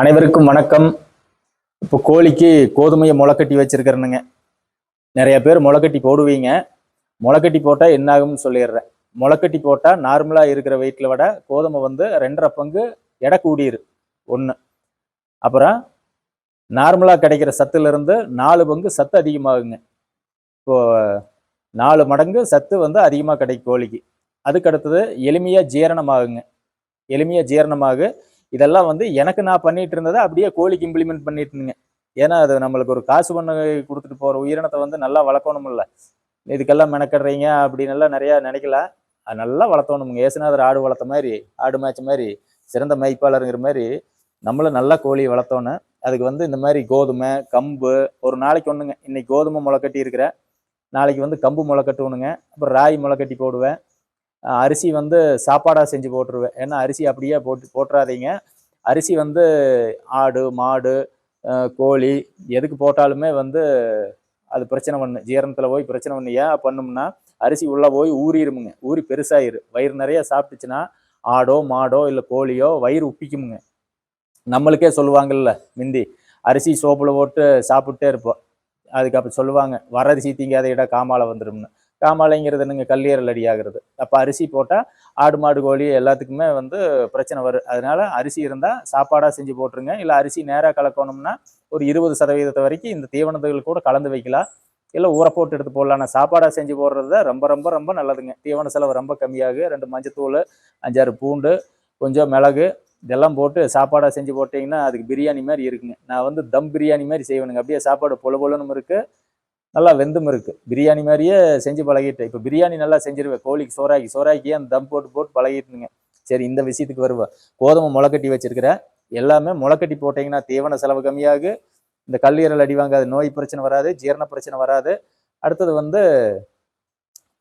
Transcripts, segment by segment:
அனைவருக்கும் வணக்கம். இப்போ கோழிக்கு கோதுமையை முளைக்கட்டி வச்சிருக்கிறேனுங்க. நிறைய பேர் முளைக்கட்டி போடுவீங்க. முளைக்கட்டி போட்டால் என்ன ஆகும்னு சொல்லிடுறேன். முளைக்கட்டி போட்டால் நார்மலாக இருக்கிற வெயிட்டில் விட கோதுமை வந்து ரெண்டரை பங்கு எடை கூடிரு. ஒன்று அப்புறம் நார்மலாக கிடைக்கிற சத்துலேருந்து நாலு பங்கு சத்து அதிகமாகுங்க. இப்போது நாலு மடங்கு சத்து வந்து அதிகமாக கிடைக்கும் கோழிக்கு. அதுக்கு அடுத்தது எளிமையாக ஜீரணமாகுங்க. எளிமையாக ஜீரணமாக. இதெல்லாம் வந்து எனக்கு நான் பண்ணிட்டு இருந்ததை அப்படியே கோழிக்கு இம்ப்ளிமெண்ட் பண்ணிட்டு இருந்தேங்க ஏன்னா அது நம்மளுக்கு ஒரு காசு பண்ண கொடுத்துட்டு போகிற உயிரினத்தை வந்து நல்லா வளர்க்கணும்ல. இதுக்கெல்லாம் மெனக்கடுறீங்க அப்படின்னு எல்லாம் நிறையா நினைக்கல. அது நல்லா வளர்த்தணுமுங்க. ஏசுநாதர் ஆடு வளர்த்த மாதிரி ஆடு மேய்ச்ச மாதிரி சிறந்த மெய்ப்பாளருங்கிற மாதிரி நம்மளும் நல்லா கோழியை வளர்த்தோன்னு அதுக்கு வந்து இந்த மாதிரி கோதுமை கம்பு ஒரு நாளைக்கு ஒன்றுங்க இன்னைக்கு கோதுமை முளைக்கட்டி இருக்கிறேன். நாளைக்கு வந்து கம்பு முளைக்கட்டுவணுங்க அப்புறம் ராகி முளைக்கட்டி போடுவேன். அரிசி வந்து சாப்பாடாக செஞ்சு போட்டுருவேன். ஏன்னா அரிசி அப்படியே போட்டு போட்டுறாதீங்க. அரிசி வந்து ஆடு மாடு கோழி எதுக்கு போட்டாலுமே வந்து அது பிரச்சனை பண்ணு. ஜீரணத்தில் போய் பிரச்சனை பண்ணு. ஏன் பண்ணும்னா அரிசி உள்ளே போய் ஊறிடுமுங்க ஊறி பெருசாயிரு. வயிறு நிறைய சாப்பிட்டுச்சுன்னா ஆடோ மாடோ இல்லை கோழியோ வயிறு உப்பிக்குமுங்க. நம்மளுக்கே சொல்லுவாங்கல்ல மிந்தி அரிசி சோப்பில் போட்டு சாப்பிட்டே இருப்போம். அதுக்கு அப்போ சொல்லுவாங்க வர அரிசி திங்காத இடம் காமாலை வந்துடும்னு காமாலைங்கிறது என்னங்க கல்லீரல் அடி ஆகிறது அப்போ அரிசி போட்டால் ஆடு மாடு கோழி எல்லாத்துக்குமே வந்து பிரச்சனை வரும் அதனால அரிசி இருந்தால் சாப்பாடாக செஞ்சு போட்டுருங்க. இல்லை அரிசி நேராக கலக்கணும்னா ஒரு இருபது சதவீதத்தை வரைக்கும் இந்த தீவனத்துகள் கூட கலந்து வைக்கலாம். இல்லை ஊற போட்டு எடுத்து போடலாம். ஆனால் சாப்பாடாக செஞ்சு போடுறது தான் ரொம்ப ரொம்ப ரொம்ப நல்லதுங்க. தீவன செலவு ரொம்ப கம்மியாகு. ரெண்டு மஞ்சத்தூள் அஞ்சாறு பூண்டு கொஞ்சம் மிளகு இதெல்லாம் போட்டு சாப்பாடாக செஞ்சு போட்டிங்கன்னா அதுக்கு பிரியாணி மாதிரி இருக்குங்க. நான் வந்து தம் பிரியாணி மாதிரி செய்வேனுங்க. அப்படியே சாப்பாடு பொல பொலனும் இருக்குது நல்லா வெந்தும் இருக்குது பிரியாணி மாதிரியே செஞ்சு பழகிட்டேன். இப்போ பிரியாணி நல்லா செஞ்சிருவேன். கோழிக்கு சோறாக்கி சோறாக்கி அந்த தம் போட்டு போட்டு பழகிட்டுங்க. சரி இந்த விஷயத்துக்கு வருவேன் கோதுமை முளைக்கட்டி வச்சிருக்கிறேன் எல்லாமே முளைக்கட்டி போட்டிங்கன்னா தீவன செலவு கம்மியாகு. இந்த கல்லீரல் அடி வாங்காது. நோய் பிரச்சனை வராது ஜீரண பிரச்சனை வராது. அடுத்தது வந்து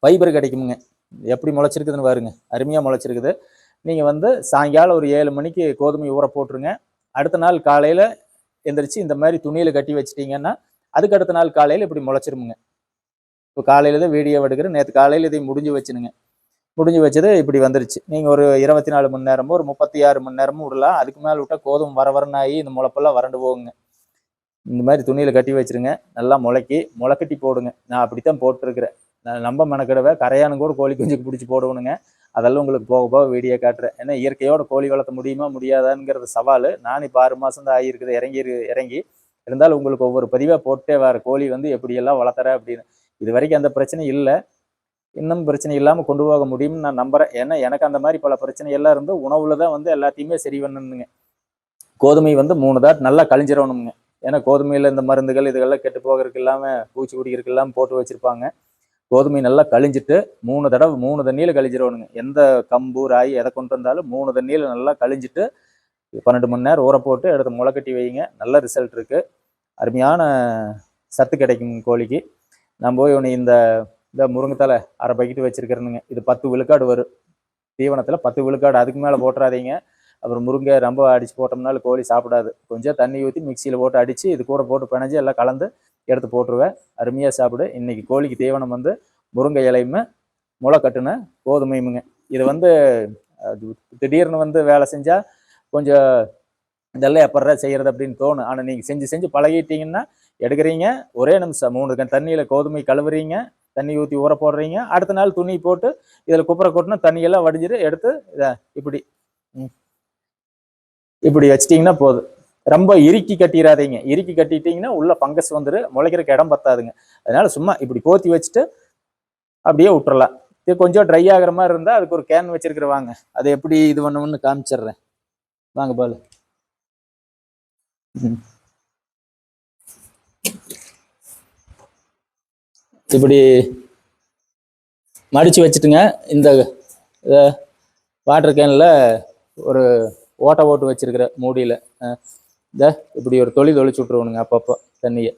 ஃபைபர் கிடைக்குமுங்க. எப்படி முளைச்சிருக்குதுன்னு பாருங்க. அருமையாக முளைச்சிருக்குது. நீங்கள் வந்து சாயங்காலம் ஒரு ஏழு மணிக்கு கோதுமை ஊற போட்டுருங்க. அடுத்த நாள் காலையில் எந்திரிச்சு இந்த மாதிரி துணியில் கட்டி வச்சிட்டிங்கன்னா அதுக்கு அடுத்த நாள் காலையில் இப்படி முளைச்சிருமுங்க. இப்போ காலையில் தான் வீடியோ எடுக்கிறேன் நேற்று காலையில் இதை முடிஞ்சு வச்சுனுங்க. முடிஞ்சு வச்சது இப்படி வந்துருச்சு. நீங்கள் ஒரு இருபத்தி நாலு மணி நேரமும் ஒரு முப்பத்தி ஆறு மணி நேரமும் விடலாம். அதுக்கு மேலே விட்டால் கோதும் வர வரனாகி இந்த முளைப்பெல்லாம் வறண்டு போகுங்க. இந்த மாதிரி துணியில் கட்டி வச்சிருங்க. நல்லா முளைக்கி முளைக்கட்டி போடுங்க. நான் அப்படித்தான் போட்டிருக்கிறேன். நான் நம்ப மெனக்கிடவே கரையானும் கூட கோழி குஞ்சுக்கு பிடிச்சி போடுவணுங்க அதெல்லாம் உங்களுக்கு போக போக வீடியோ காட்டுறேன். ஏன்னா இயற்கையோட கோழி வளர்த்த முடியுமா முடியாதாங்கிறது சவால். நான் இப்போ ஆறு மாதம் தான் ஆகியிருக்குது. இறங்கி இறங்கி. இருந்தாலும் உங்களுக்கு ஒவ்வொரு பதிவாக போட்டே வர கோழி வந்து எப்படியெல்லாம் வளர்த்துற அப்படின்னு. இது வரைக்கும் அந்த பிரச்சனை இல்லை. இன்னும் பிரச்சனை இல்லாமல் கொண்டு போக முடியும்னு நான் நம்புகிறேன் ஏன்னா எனக்கு அந்த மாதிரி பல பிரச்சனை எல்லாம் இருந்து உணவில் தான் வந்து எல்லாத்தையுமே சரி பண்ணணுங்க கோதுமை வந்து மூணு தாட் நல்லா கழிஞ்சிடணுங்க ஏன்னா கோதுமையில் இந்த மருந்துகள் இதுகெல்லாம் கெட்டு போகிறதுக்கு இல்லாமல் பூச்சி குடிக்கிறதுக்கு இல்லாமல் போட்டு வச்சுருப்பாங்க. கோதுமை நல்லா கழிஞ்சிட்டு மூணு தடவை மூணு தண்ணியில் கழிஞ்சிடணுங்க எந்த கம்பு ராய் எதை கொண்டு வந்தாலும் மூணு தண்ணியில் நல்லா கழிஞ்சிட்டு பன்னெண்டு மணி நேரம் ஊற போட்டு எடுத்து முளைக்கட்டி வைங்க. நல்ல ரிசல்ட் இருக்குது அருமையான சத்து கிடைக்கும் கோழிக்கு. நான் போய் ஒன்று இந்த இந்த முருங்கைத்தலை அரை பக்கெட்டு வச்சிருக்கிறேனுங்க. இது பத்து விழுக்காடு வரும். தீவனத்தில் பத்து விழுக்காடு. அதுக்கு மேலே போட்டுறாதீங்க. அப்புறம் முருங்கை ரொம்ப அடித்து போட்டோம்னாலும் கோழி சாப்பிடாது. கொஞ்சம் தண்ணி ஊற்றி மிக்சியில் போட்டு அடித்து இது கூட போட்டு பிணைஞ்சு எல்லாம் கலந்து எடுத்து போட்டுருவேன். அருமையாக சாப்பிடு. இன்றைக்கி கோழிக்கு தீவனம் வந்து முருங்கை இலையுமே முளை கட்டுன கோதுமையுமுங்க. இது வந்து அது திடீர்னு வந்து வேலை செஞ்சால் கொஞ்சம் இதெல்லாம் எப்பட்றா செய்கிறது அப்படின்னு தோணும். ஆனால் நீங்கள் செஞ்சு செஞ்சு பழகிட்டீங்கன்னா எடுக்கிறீங்க ஒரே நிமிஷம் மூணு கண் தண்ணியில் கோதுமை கழுவுறீங்க தண்ணி ஊற்றி ஊற போடுறீங்க அடுத்த நாள் துணி போட்டு இதில் குப்புற கொட்டினா தண்ணியெல்லாம் வடிஞ்சிட்டு எடுத்து இதை இப்படி ம். இப்படி வச்சிட்டிங்கன்னா போதும். ரொம்ப இறுக்கி கட்டிடாதீங்க இறுக்கி கட்டிட்டீங்கன்னா உள்ள ஃபங்கஸ் வந்துரு முளைக்கிறக்கு இடம் பத்தாதுங்க. அதனால சும்மா இப்படி போத்தி வச்சுட்டு அப்படியே விட்டுறலாம். இது கொஞ்சம் ட்ரை ஆகுற மாதிரி இருந்தால் அதுக்கு ஒரு கேன் வச்சிருக்கிறவாங்க. அதை எப்படி இது பண்ணணும்னு காமிச்சிடுறேன். வாங்க பால். ம். இப்படி மடிச்சு வச்சுட்டுங்க. இந்த வாட்டர் கேனில் ஒரு ஓட்டை ஓட்டு வச்சிருக்கிற மூடியில். இந்த இப்படி ஒரு தொழில் தொளிச்சு விட்ருவணுங்க அப்பப்போ தண்ணியை.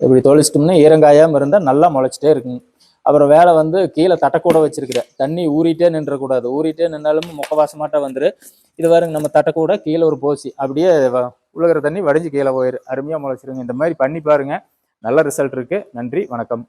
இப்படி தொளிச்சிட்டோம்னா ஈரங்காயாமல் இருந்தால் நல்லா முளைச்சிட்டே இருக்குங்க. அப்புறம் வேலை வந்து கீழே தட்டக்கூட வச்சிருக்கிற தண்ணி ஊறிட்டே நின்றக்கூடாது. ஊறிட்டே நின்றாலும் முக்கவாசமாட்ட வந்துரு. இது பாருங்க நம்ம தட்டக்கூட கீழே ஒரு போசி அப்படியே வ- உழுகிற தண்ணி வடிஞ்சு கீழே போயிரு. அருமையாக முளைச்சிருங்க. இந்த மாதிரி பண்ணி பாருங்க. நல்ல ரிசல்ட் இருக்கு. நன்றி வணக்கம்.